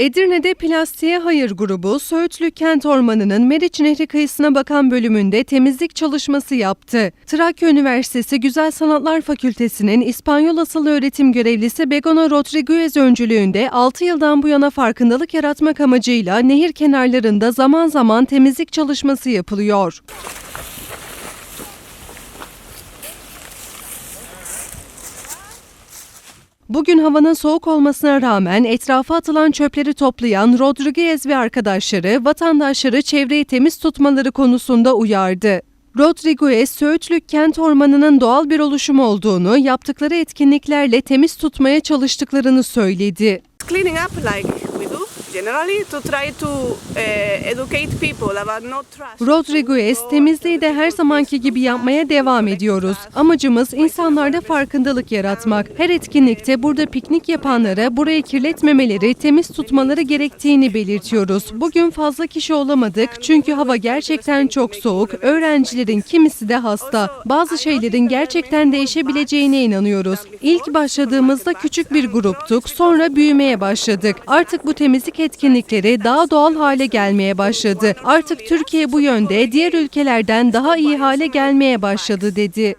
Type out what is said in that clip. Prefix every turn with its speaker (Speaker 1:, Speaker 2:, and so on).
Speaker 1: Edirne'de Plastiğe Hayır grubu Söğütlü Kent Ormanı'nın Meriç Nehri kıyısına bakan bölümünde temizlik çalışması yaptı. Trakya Üniversitesi Güzel Sanatlar Fakültesi'nin İspanyol asıllı öğretim görevlisi Begono Rodriguez öncülüğünde 6 yıldan bu yana farkındalık yaratmak amacıyla nehir kenarlarında zaman zaman temizlik çalışması yapılıyor. Bugün havanın soğuk olmasına rağmen etrafa atılan çöpleri toplayan Rodriguez ve arkadaşları vatandaşları çevreyi temiz tutmaları konusunda uyardı. Rodriguez, Söğütlük Kent Ormanı'nın doğal bir oluşum olduğunu, yaptıkları etkinliklerle temiz tutmaya çalıştıklarını söyledi.
Speaker 2: cleaning up like generally to try to educate people about not trash.
Speaker 1: Rodriguez, temizliği de her zamanki gibi yapmaya devam ediyoruz. Amacımız insanlarda farkındalık yaratmak. Her etkinlikte burada piknik yapanlara burayı kirletmemeleri, temiz tutmaları gerektiğini belirtiyoruz. Bugün fazla kişi olamadık çünkü hava gerçekten çok soğuk. Öğrencilerin kimisi de hasta. Bazı şeylerin gerçekten değişebileceğine inanıyoruz. İlk başladığımızda küçük bir gruptuk, sonra büyümeye başladık. Artık bu temizlik etkinlikleri daha doğal hale gelmeye başladı. Artık Türkiye bu yönde diğer ülkelerden daha iyi hale gelmeye başladı dedi.